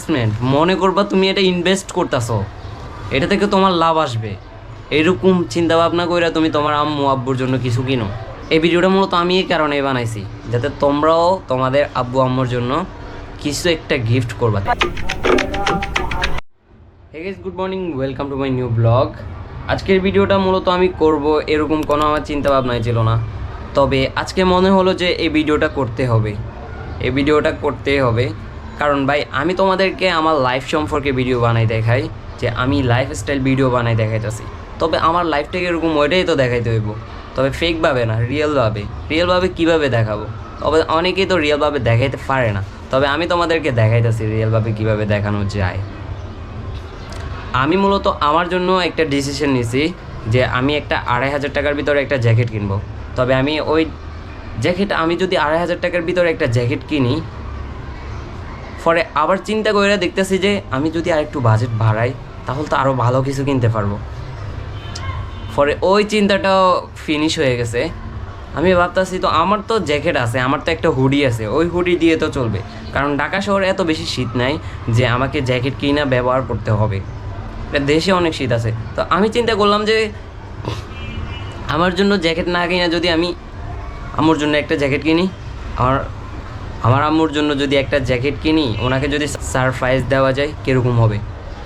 Investment মনে করবা তুমি এটা ইনভেস্ট করতেছো। এটা থেকে তোমার লাভ আসবে। এরকম চিন্তা ভাবনা কইরা তুমি তোমার আম্মু, আব্বুর জন্য কিছু কিনো। এই ভিডিওটা মূলত আমি এই কারণে বানাইছি, যাতে তোমরাও তোমাদের আব্বু, আম্মুর জন্য কিছু একটা গিফট করবা। Hey guys good morning welcome to my new blog আজকের ভিডিওটা মূলত আমি করব এরকম কোনো আমার চিন্তা ভাবনাই ছিল না। তবে আজকে মনে হলো যে এই ভিডিওটা করতে হবে। এই ভিডিওটা করতেই হবে। কারণ ভাই, আমি তোমাদেরকে আমার লাইফ সম্পর্কে ভিডিও বানাই দেখাই, যে আমি লাইফ স্টাইল ভিডিও বানাই দেখাইতেছি। তবে আমার লাইফটাকে এরকম ওইটাই তো দেখাইতে হইব। তবে ফেকভাবে না রিয়েলভাবে রিয়েলভাবে কীভাবে দেখাবো? তবে অনেকেই তো রিয়েলভাবে দেখাইতে পারে না। তবে আমি তোমাদেরকে দেখাইতেছি রিয়েলভাবে কীভাবে দেখানো যায়। আমি মূলত আমার জন্য একটা ডিসিশন নিছি, যে আমি একটা আড়াই হাজার টাকার ভিতরে একটা জ্যাকেট কিনবো। তবে আমি ওই জ্যাকেট আমি যদি আড়াই হাজার টাকার ভিতরে একটা জ্যাকেট কিনি পরে আবার চিন্তা করে দেখতেছি যে আমি যদি আরেকটু বাজেট বাড়াই, তাহলে তো আরও ভালো কিছু কিনতে পারব। পরে ওই চিন্তাটাও ফিনিশ হয়ে গেছে। আমি ভাবতেছি তো আমার তো জ্যাকেট আছে, আমার তো একটা হুডি আছে, ওই হুডি দিয়ে তো চলবে। কারণ ঢাকা শহরে এত বেশি শীত নাই যে আমাকে জ্যাকেট কিনা ব্যবহার করতে হবে। দেশে অনেক শীত আছে। তো আমি চিন্তা করলাম যে আমার জন্য জ্যাকেট না কিনা যদি আমি আমার জন্য একটা জ্যাকেট কিনি আমার আমার আম্মুর জন্য যদি একটা জ্যাকেট কিনি, ওনাকে যদি সারপ্রাইজ দেওয়া যায়, কীরকম হবে?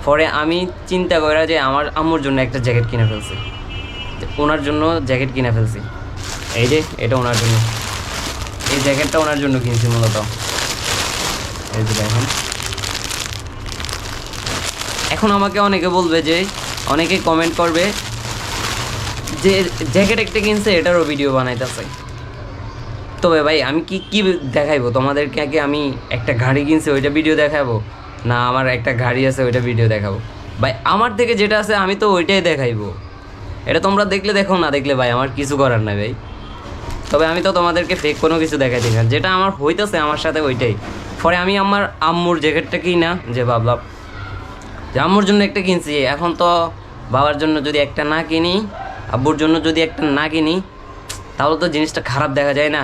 পরে আমি চিন্তা করা যে আমার আম্মুর জন্য একটা জ্যাকেট কিনে ফেলছি। ওনার জন্য জ্যাকেট কিনে ফেলছি। এই যে, এটা ওনার জন্য। এই জ্যাকেটটা ওনার জন্য কিনছি মূলত। এই যে দেখেন। এখন আমাকে অনেকে বলবে যে, অনেকে কমেন্ট করবে যে, জ্যাকেট একটা কিনছে, এটারও ভিডিও বানাইতেছে। তবে ভাই, আমি কি কি দেখাইবো? তোমাদেরকে আগে আমি একটা গাড়ি কিনছি, ওইটা ভিডিও দেখাবো? না, আমার একটা গাড়ি আছে, ওইটা ভিডিও দেখাবো। ভাই, আমার থেকে যেটা আছে, আমি তো ওইটাই দেখাইবো। এটা তোমরা দেখলে দেখো, না দেখলে ভাই, আমার কিছু করার নাই ভাই। তবে আমি তো তোমাদেরকে ফেক কোনো কিছু দেখাইতে না। যেটা আমার হইতেছে, আমার সাথে ওইটাই। পরে আমি আমার আম্মুর জ্যাকেটটা কিনা না, যে ভাবলাম যে আম্মুর জন্য একটা কিনছি। এখন তো বাবার জন্য যদি একটা না কিনি, আব্বুর জন্য যদি একটা না কিনি, তাহলে তো জিনিসটা খারাপ দেখা যায় না।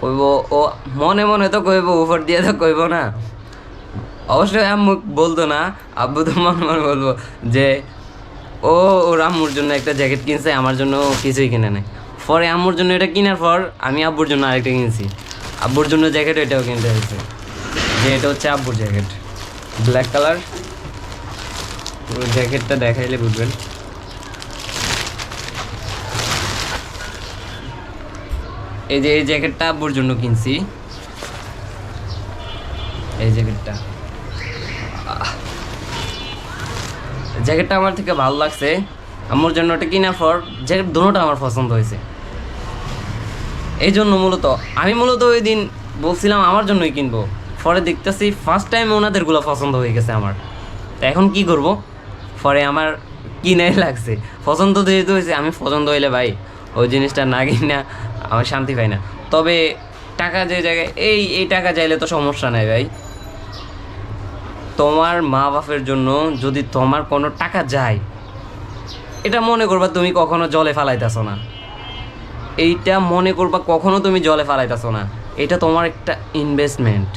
কইব, ও, মনে মনে তো কইব, উপর দিয়ে তো কইব না? অবশ্যই আম্মু বলতো না, আব্বু তো মনে মনে বলব যে, ও, ওর আম্মুর জন্য একটা জ্যাকেট কিনছে, আমার জন্য কিছুই কিনে নেয় পরে আম্মুর জন্য এটা কেনার পর আমি আব্বুর জন্য আরেকটা কিনছি। আব্বুর জন্য জ্যাকেট এটাও কিনতে হয়েছে, যে এটা হচ্ছে আব্বুর জ্যাকেট। ব্ল্যাক কালার জ্যাকেটটা দেখাইলে বুঝবেন। এই যে এই জ্যাকেটটা আব্বুর জন্য কিনছি। এই জ্যাকেটটা। জ্যাকেটটা আমার থেকে ভালো লাগছে। আম্মুর জন্য ওটা কিনা ফর জ্যাকেট দুটোটা আমার পছন্দ হয়েছে। এই জন্য মূলত আমি মূলত ওই দিন বলছিলাম আমার জন্যই কিনবো। পরে দেখতেছি ফার্স্ট টাইম ওনাদেরগুলো পছন্দ হয়ে গেছে আমার। তো এখন কি করব? পরে আমার কিনাই লাগছে। পছন্দ যেহেতু হয়েছে, আমি পছন্দ হইলে ভাই ওই জিনিসটা না কিনা আমার শান্তি পাই না। তবে টাকা যে জায়গায়, এই এই টাকা চাইলে তো সমস্যা নাই ভাই। তোমার মা বাপের জন্য যদি তোমার কোনো টাকা যায়, এটা মনে করবা তুমি কখনো জলে ফালাইতেছো না। এইটা মনে করবা কখনো তুমি জলে ফালাইতেছো না। এটা তোমার একটা ইনভেস্টমেন্ট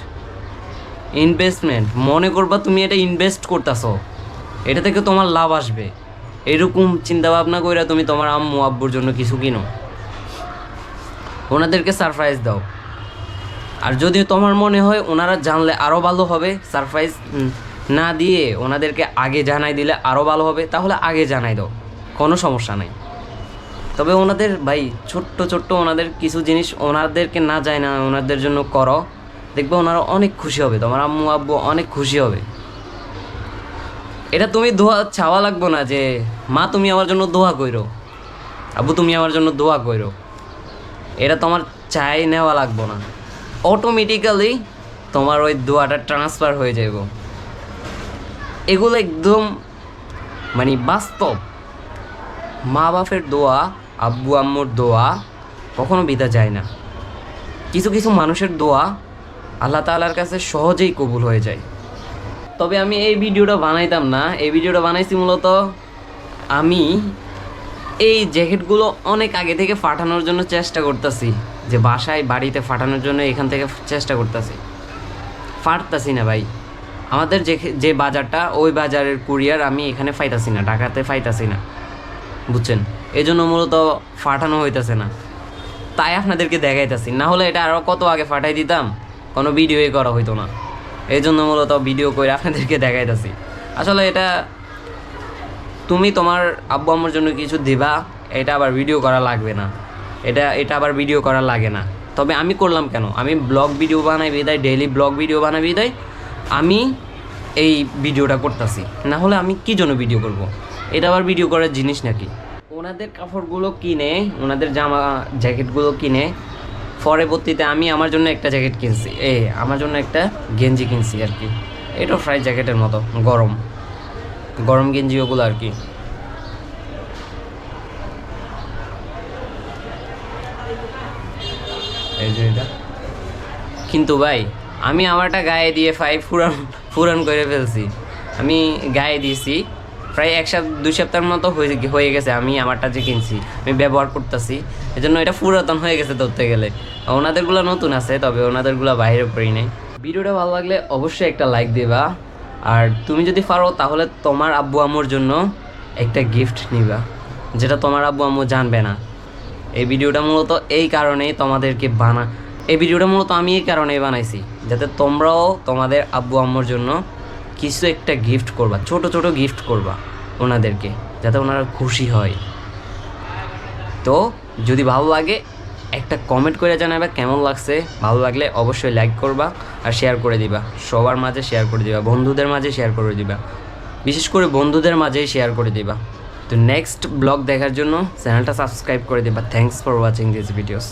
ইনভেস্টমেন্ট মনে করবা তুমি এটা ইনভেস্ট করতেছো। এটা থেকে তোমার লাভ আসবে। এরকম চিন্তা ভাবনা কইরা তুমি তোমার আম্মু, আব্বুর জন্য কিছু কিনো। ওনাদেরকে সারপ্রাইজ দাও। আর যদি তোমার মনে হয় ওনারা জানলে আরও ভালো হবে সারপ্রাইজ না দিয়ে ওনাদেরকে আগে জানাই দিলে আরও ভালো হবে, তাহলে আগে জানাই দাও। কোনো সমস্যা নাই। তবে ওনাদের ভাই, ছোট্ট ছোট্ট ওনাদের কিছু জিনিস ওনাদেরকে না যায় না ওনাদের জন্য করো। দেখবে ওনারা অনেক খুশি হবে, তোমার আম্মু, আব্বু অনেক খুশি হবে। এটা তুমি দোয়া চাওয়া লাগবো না যে, মা, তুমি আমার জন্য দোয়া কইরো। আব্বু, তুমি আমার জন্য দোয়া কইরো। এটা তোমার চাই নেওয়া লাগবো না। অটোমেটিক্যালি তোমার ওই দোয়াটা ট্রান্সফার হয়ে যাইব। এগুলো একদম মানে বাস্তব। মা বাপের দোয়া, আব্বু, আম্মুর দোয়া কখনো বিদা যায় না। কিছু কিছু মানুষের দোয়া আল্লাহ তাআলার কাছে সহজেই কবুল হয়ে যায়। তবে আমি এই ভিডিওটা বানাইতাম না। এই ভিডিওটা বানাইছি মূলত আমি এই জ্যাকেটগুলো অনেক আগে থেকে ফাটানোর জন্য চেষ্টা করতেছি, যে বাসায় বাড়িতে ফাটানোর জন্য এখান থেকে চেষ্টা করতেছি। ফাটতাছি না ভাই। আমাদের যে যে বাজারটা, ওই বাজারের কুরিয়ার আমি এখানে ফাইতাছি না, ঢাকাতে ফাইতাছি না। বুঝছেন? এই জন্য মূলত ফাটানো হইতেছে না। তাই আপনাদেরকে দেখাইতেছি। না হলে এটা আরও কত আগে ফাটাই দিতাম, কোনো ভিডিওই করা হইতো না। এই জন্য মূলত ভিডিও করে আপনাদেরকে দেখাইতেছি। আসলে এটা তুমি তোমার আব্বু আম্মুর জন্য কিছু দিবা, এটা আবার ভিডিও করা লাগবে না। এটা এটা আবার ভিডিও করা লাগে না। তবে আমি করলাম কেন? আমি ব্লগ ভিডিও বানাই বিদায় ডেইলি ব্লগ ভিডিও বানাই বিদায়, আমি এই ভিডিওটা করতেছি। না হলে আমি কি জন্য ভিডিও করব। এটা আবার ভিডিও করার জিনিস নাকি? ওনাদের কাপড়গুলো কিনে, ওনাদের জামা জ্যাকেটগুলো কিনে পরবর্তীতে আমি আমার জন্য একটা জ্যাকেট কিনছি। এ আমার জন্য একটা গেঞ্জি কিনছি আর কি। এটাও ফ্রাই জ্যাকেটের মতো, গরম। গরম গেঞ্জি ওগুলো আর কি। কিন্তু ভাই, আমি আমারটা গায়ে দিয়ে ফাই ফুরান ফুরান করে ফেলছি। আমি গায়ে দিয়েছি প্রায় এক সপ্তাহ, দুই সপ্তাহের মতো হয়ে গেছে আমি আমারটা যে কিনছি, আমি ব্যবহার করতেছি। এই জন্য এটা পুরাতন হয়ে গেছে ধরতে গেলে। ওনাদেরগুলো নতুন আছে, তবে ওনাদেরগুলো বাইরে পড়ি নেই। ভিডিওটা ভালো লাগলে অবশ্যই একটা লাইক দিবা। আর তুমি যদি পারো, তাহলে তোমার আব্বু আম্মুর জন্য একটা গিফট নিবা, যেটা তোমার আব্বু আম্মু জানবে না। এই ভিডিওটা মূলত এই কারণেই তোমাদেরকে বানা এই ভিডিওটা মূলত আমি এই কারণেই বানাইছি, যাতে তোমরাও তোমাদের আব্বু আম্মুর জন্য কিছু একটা গিফট করবা, ছোট ছোট গিফট করবা ওনাদেরকে, যাতে ওনারা খুশি হয়। তো যদি ভালো লাগে, একটা কমেন্ট করে জানাবা কেমন লাগছে। ভালো লাগলে অবশ্যই লাইক করবা আর শেয়ার করে দিবা। সবার মাঝে শেয়ার করে দিবা, বন্ধুদের মাঝে শেয়ার করে দিবা। বিশেষ করে বন্ধুদের মাঝেই শেয়ার করে দিবা। তো নেক্সট ব্লগ দেখার জন্য চ্যানেলটা সাবস্ক্রাইব করে দিবা। Thanks for watching this videos